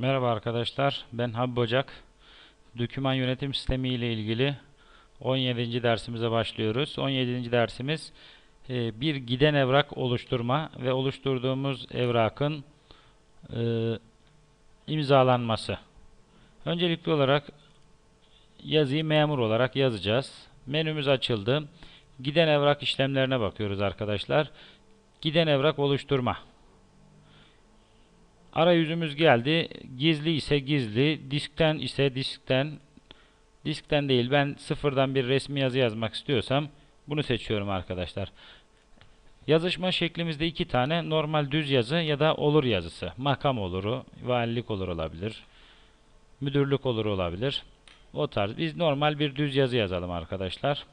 Merhaba arkadaşlar, ben Habib Ocak. Doküman yönetim sistemi ile ilgili 17. dersimize başlıyoruz. 17. dersimiz e, bir giden evrak oluşturma ve oluşturduğumuz evrakın e, imzalanması. Öncelikli olarak yazıyı memur olarak yazacağız. Menümüz açıldı. Giden evrak işlemlerine bakıyoruz arkadaşlar. Giden evrak oluşturma. Arayüzümüz geldi. Gizli ise gizli, diskten ise diskten, diskten değil ben sıfırdan bir resmi yazı yazmak istiyorsam bunu seçiyorum arkadaşlar. Yazışma şeklimizde iki tane normal düz yazı ya da olur yazısı. Makam oluru, valilik olur olabilir. Müdürlük olur olabilir. O tarz. Biz normal bir düz yazı yazalım arkadaşlar.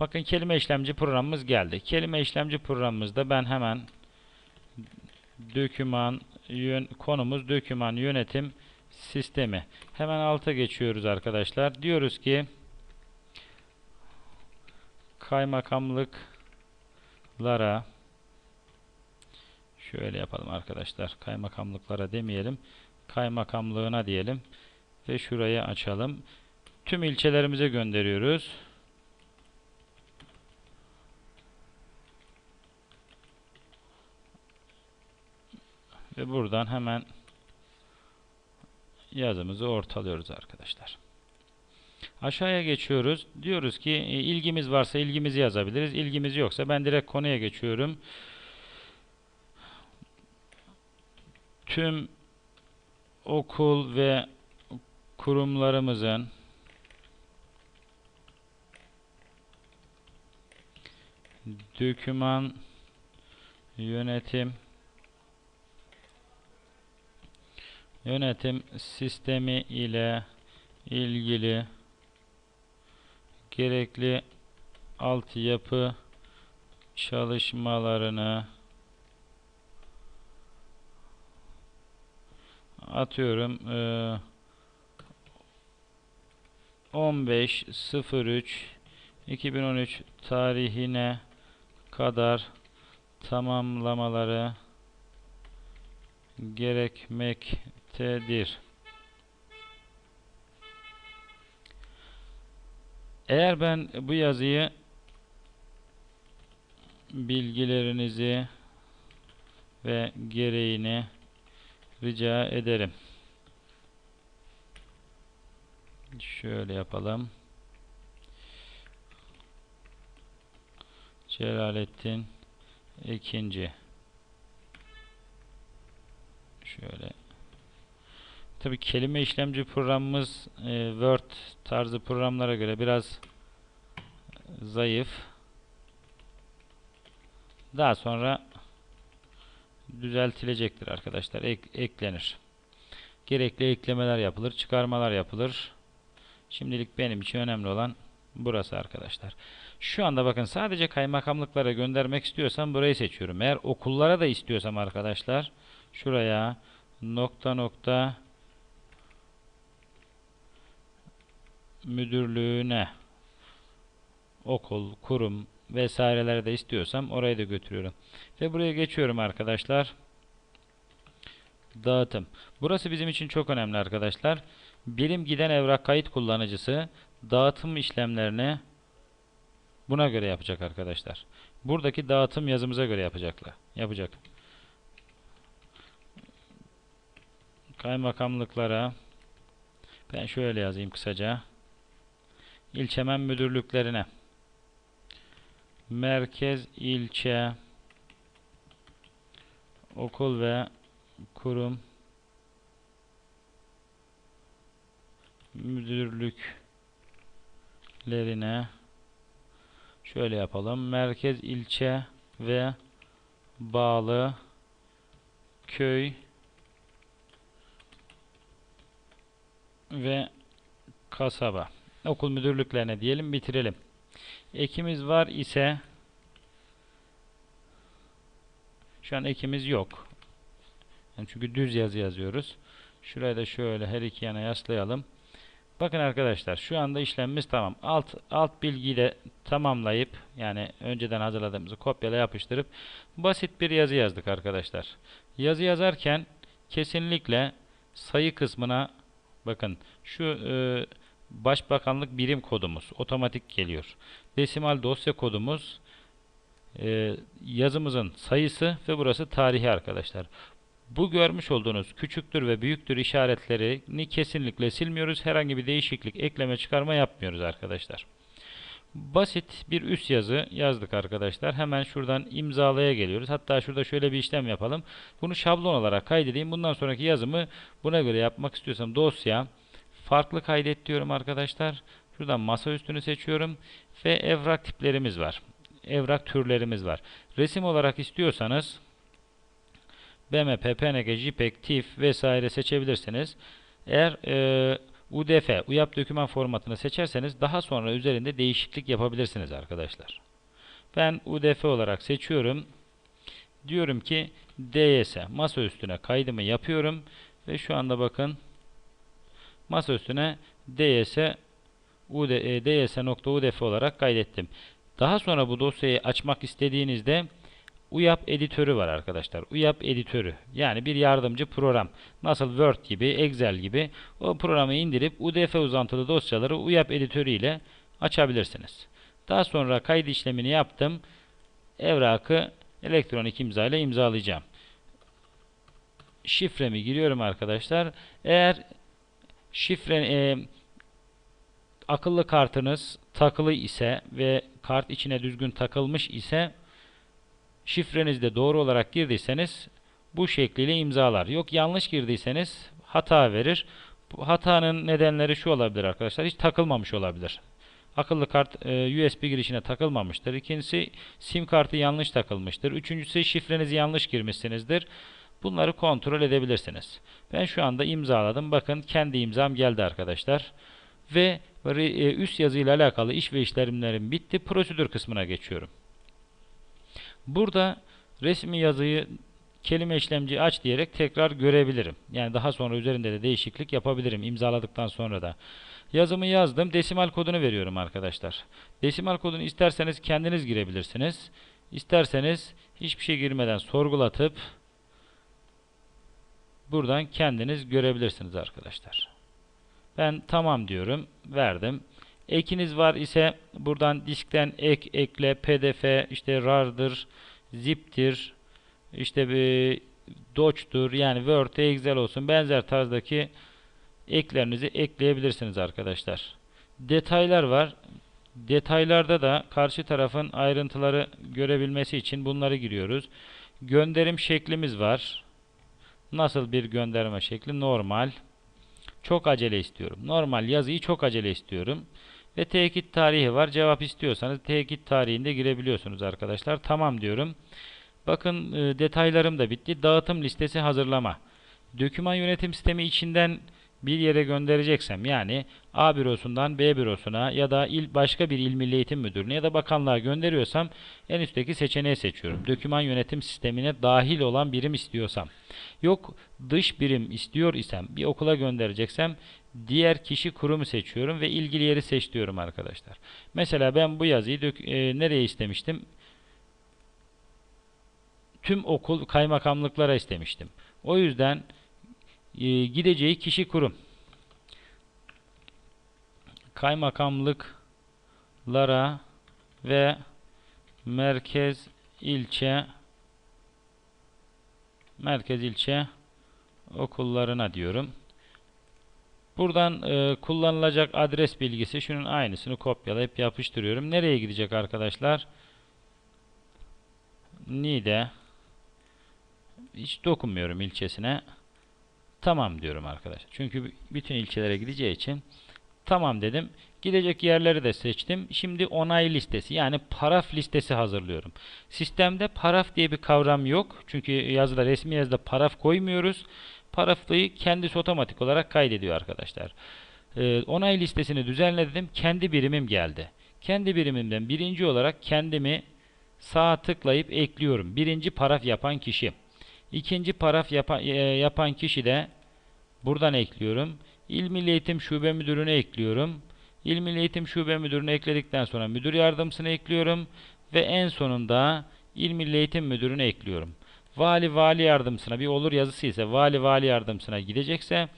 Bakın kelime işlemci programımız geldi. Kelime işlemci programımızda ben hemen Döküman yön, konumuz döküman yönetim sistemi. Hemen alta geçiyoruz arkadaşlar. Diyoruz ki kaymakamlıklara şöyle yapalım arkadaşlar. Kaymakamlıklara demeyelim. Kaymakamlığına diyelim ve şurayı açalım. Tüm ilçelerimize gönderiyoruz. Ve buradan hemen yazımızı ortalıyoruz arkadaşlar. Aşağıya geçiyoruz. Diyoruz ki e, ilgimiz varsa ilgimizi yazabiliriz. İlgimiz yoksa ben direkt konuya geçiyorum. Tüm okul ve kurumlarımızın döküman yönetim yönetim sistemi ile ilgili gerekli altyapı çalışmalarını atıyorum 15.03.2013 tarihine kadar tamamlamaları gerekmektedir. Eğer ben bu yazıyı bilgilerinizi ve gereğini rica ederim. Şöyle yapalım. Celalettin ikinci. Şöyle. Tabii kelime işlemci programımız e, Word tarzı programlara göre biraz zayıf. Daha sonra düzeltilecektir arkadaşlar. Ek, eklenir. Gerekli eklemeler yapılır, çıkarmalar yapılır. Şimdilik benim için önemli olan burası arkadaşlar. Şu anda bakın sadece kaymakamlıklara göndermek istiyorsam burayı seçiyorum. Eğer okullara da istiyorsam arkadaşlar şuraya nokta nokta müdürlüğüne okul, kurum vesairelere de istiyorsam orayı da götürüyorum. Ve buraya geçiyorum arkadaşlar. Dağıtım. Burası bizim için çok önemli arkadaşlar. Birim giden evrak kayıt kullanıcısı dağıtım işlemlerini buna göre yapacak arkadaşlar. Buradaki dağıtım yazımıza göre yapacaklar. Yapacak. Kaymakamlıklara ben şöyle yazayım kısaca. İlçemen müdürlüklerine merkez ilçe okul ve kurum müdürlüklerine şöyle yapalım. Merkez ilçe ve bağlı köy ve kasaba. Okul müdürlüklerine diyelim bitirelim. Ekimiz var ise şu an ekimiz yok. Yani çünkü düz yazı yazıyoruz. Şurayı da şöyle her iki yana yaslayalım. Bakın arkadaşlar şu anda işlemimiz tamam. Alt alt bilgiyi de tamamlayıp yani önceden hazırladığımızı kopyala yapıştırıp basit bir yazı yazdık arkadaşlar. Yazı yazarken kesinlikle sayı kısmına bakın şu e, başbakanlık birim kodumuz otomatik geliyor. Desimal dosya kodumuz e, yazımızın sayısı ve burası tarihi arkadaşlar. Bu görmüş olduğunuz küçüktür ve büyüktür işaretlerini kesinlikle silmiyoruz. Herhangi bir değişiklik, ekleme, çıkarma yapmıyoruz arkadaşlar. Basit bir üst yazı yazdık arkadaşlar. Hemen şuradan imzalaya geliyoruz. Hatta şurada şöyle bir işlem yapalım. Bunu şablon olarak kaydedeyim. Bundan sonraki yazımı buna göre yapmak istiyorsam dosya farklı kaydet diyorum arkadaşlar. Şuradan masa üstünü seçiyorum ve evrak tiplerimiz var. Evrak türlerimiz var. Resim olarak istiyorsanız BMP, PNG, JPEG, TIFF vesaire seçebilirsiniz. Eğer e, UDF, UYAP doküman formatını seçerseniz daha sonra üzerinde değişiklik yapabilirsiniz arkadaşlar. Ben UDF olarak seçiyorum. Diyorum ki DS masa üstüne kaydımı yapıyorum ve şu anda bakın masa üstüne DS UD, e, ds.udf olarak kaydettim. Daha sonra bu dosyayı açmak istediğinizde UYAP editörü var arkadaşlar. UYAP editörü yani bir yardımcı program. Nasıl Word gibi, Excel gibi o programı indirip UDF uzantılı dosyaları UYAP editörü ile açabilirsiniz. Daha sonra kayıt işlemini yaptım. Evrakı elektronik imza ile imzalayacağım. Şifremi giriyorum arkadaşlar. Eğer şifre e, akıllı kartınız takılı ise ve kart içine düzgün takılmış ise şifrenizi de doğru olarak girdiyseniz bu şekliyle imzalar. Yok yanlış girdiyseniz hata verir. Bu hatanın nedenleri şu olabilir arkadaşlar. Hiç takılmamış olabilir. Akıllı kart e, USB girişine takılmamıştır. İkincisi sim kartı yanlış takılmıştır. Üçüncüsü şifrenizi yanlış girmişsinizdir. Bunları kontrol edebilirsiniz. Ben şu anda imzaladım. Bakın kendi imzam geldi arkadaşlar. Ve e, üst yazıyla alakalı iş ve işlemlerim bitti. Prosedür kısmına geçiyorum. Burada resmi yazıyı kelime işlemci aç diyerek tekrar görebilirim. Yani daha sonra üzerinde de değişiklik yapabilirim imzaladıktan sonra da. Yazımı yazdım. Desimal kodunu veriyorum arkadaşlar. Desimal kodunu isterseniz kendiniz girebilirsiniz. İsterseniz hiçbir şey girmeden sorgulatıp buradan kendiniz görebilirsiniz arkadaşlar. Ben tamam diyorum. Verdim. Ekiniz var ise buradan diskten ek ekle pdf işte rar'dır, zip'tir, işte bir doç'tur yani Word, Excel olsun benzer tarzdaki eklerinizi ekleyebilirsiniz arkadaşlar. Detaylar var. Detaylarda da karşı tarafın ayrıntıları görebilmesi için bunları giriyoruz. Gönderim şeklimiz var. Nasıl bir gönderme şekli? Normal. Çok acele istiyorum. Normal yazıyı çok acele istiyorum. Ve tekit tarihi var. Cevap istiyorsanız tekit tarihinde girebiliyorsunuz arkadaşlar. Tamam diyorum. Bakın e, detaylarım da bitti. Dağıtım listesi hazırlama. Döküman yönetim sistemi içinden bir yere göndereceksem yani A bürosundan B bürosuna ya da il başka bir il milli eğitim müdürlüğüne ya da bakanlığa gönderiyorsam en üstteki seçeneği seçiyorum. Döküman yönetim sistemine dahil olan birim istiyorsam. Yok dış birim istiyor isem bir okula göndereceksem diğer kişi kurumu seçiyorum ve ilgili yeri seç diyorum arkadaşlar. Mesela ben bu yazıyı e, nereye istemiştim? Tüm okul kaymakamlıklara istemiştim. O yüzden e, gideceği kişi kurum kaymakamlıklara ve merkez ilçe merkez ilçe okullarına diyorum. Buradan e, kullanılacak adres bilgisi şunun aynısını kopyalayıp yapıştırıyorum. Nereye gidecek arkadaşlar? Niğde hiç dokunmuyorum ilçesine. Tamam diyorum arkadaşlar. Çünkü bütün ilçelere gideceği için tamam dedim. Gidecek yerleri de seçtim. Şimdi onay listesi yani paraf listesi hazırlıyorum. Sistemde paraf diye bir kavram yok. Çünkü yazıda resmi yazıda paraf koymuyoruz. Paraflıyı kendisi otomatik olarak kaydediyor arkadaşlar. Ee, onay listesini düzenledim. Kendi birimim geldi. Kendi birimimden birinci olarak kendimi sağ tıklayıp ekliyorum. Birinci paraf yapan kişi. İkinci paraf yapan, e, yapan kişi de buradan ekliyorum. İl Milli Eğitim Şube Müdürü'ne ekliyorum. İl Milli Eğitim Şube Müdürü'nü ekledikten sonra müdür yardımcısını ekliyorum. Ve en sonunda İl Milli Eğitim Müdürü'nü ekliyorum. vali vali yardımcısına bir olur yazısı ise vali vali yardımcısına gidecekse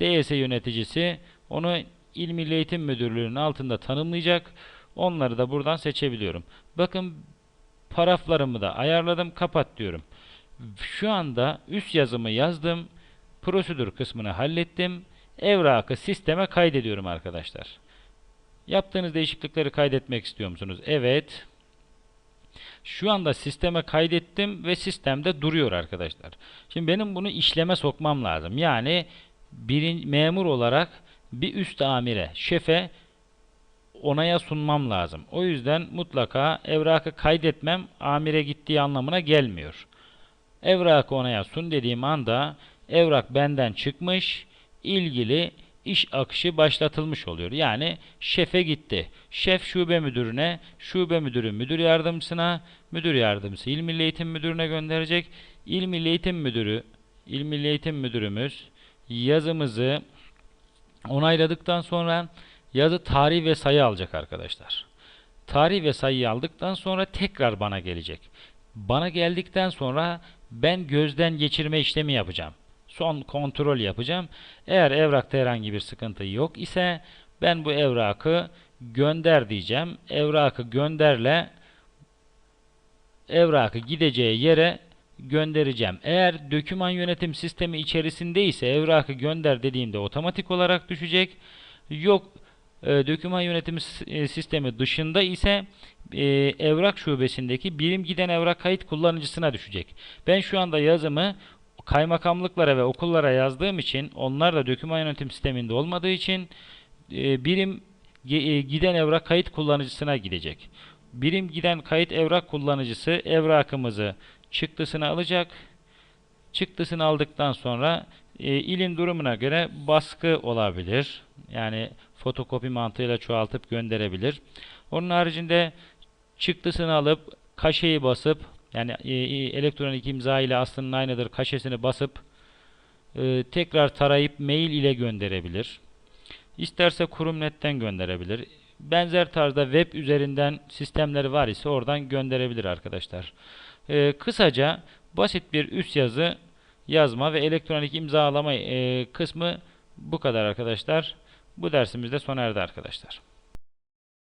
DS yöneticisi onu İl Milli Eğitim Müdürlüğü'nün altında tanımlayacak. Onları da buradan seçebiliyorum. Bakın paraflarımı da ayarladım. Kapat diyorum. Şu anda üst yazımı yazdım. Prosedür kısmını hallettim. Evrakı sisteme kaydediyorum arkadaşlar. Yaptığınız değişiklikleri kaydetmek istiyor musunuz? Evet. Şu anda sisteme kaydettim ve sistemde duruyor arkadaşlar. Şimdi benim bunu işleme sokmam lazım. Yani bir memur olarak bir üst amire, şefe onaya sunmam lazım. O yüzden mutlaka evrakı kaydetmem amire gittiği anlamına gelmiyor. Evrakı onaya sun dediğim anda evrak benden çıkmış, ilgili iş akışı başlatılmış oluyor. Yani şefe gitti. Şef şube müdürüne, şube müdürü müdür yardımcısına, müdür yardımcısı il milli eğitim müdürüne gönderecek. İl milli eğitim müdürü, il milli eğitim müdürümüz yazımızı onayladıktan sonra yazı tarih ve sayı alacak arkadaşlar. Tarih ve sayıyı aldıktan sonra tekrar bana gelecek. Bana geldikten sonra ben gözden geçirme işlemi yapacağım. Son kontrol yapacağım. Eğer evrakta herhangi bir sıkıntı yok ise ben bu evrakı gönder diyeceğim. Evrakı gönderle evrakı gideceği yere göndereceğim. Eğer döküman yönetim sistemi içerisinde ise evrakı gönder dediğimde otomatik olarak düşecek. Yok e, döküman yönetimi e, sistemi dışında ise e, evrak şubesindeki birim giden evrak kayıt kullanıcısına düşecek. Ben şu anda yazımı kaymakamlıklara ve okullara yazdığım için onlar da döküman yönetim sisteminde olmadığı için e, birim e, giden evrak kayıt kullanıcısına gidecek. Birim giden kayıt evrak kullanıcısı evrakımızı çıktısını alacak. Çıktısını aldıktan sonra e, ilin durumuna göre baskı olabilir. Yani fotokopi mantığıyla çoğaltıp gönderebilir. Onun haricinde çıktısını alıp kaşeyi basıp yani e, e, elektronik imza ile aslının aynıdır kaşesini basıp e, tekrar tarayıp mail ile gönderebilir. İsterse kurumnetten gönderebilir. Benzer tarzda web üzerinden sistemleri var ise oradan gönderebilir arkadaşlar. E, kısaca basit bir üst yazı yazma ve elektronik imzalama e, kısmı bu kadar arkadaşlar. Bu dersimiz de sona erdi arkadaşlar.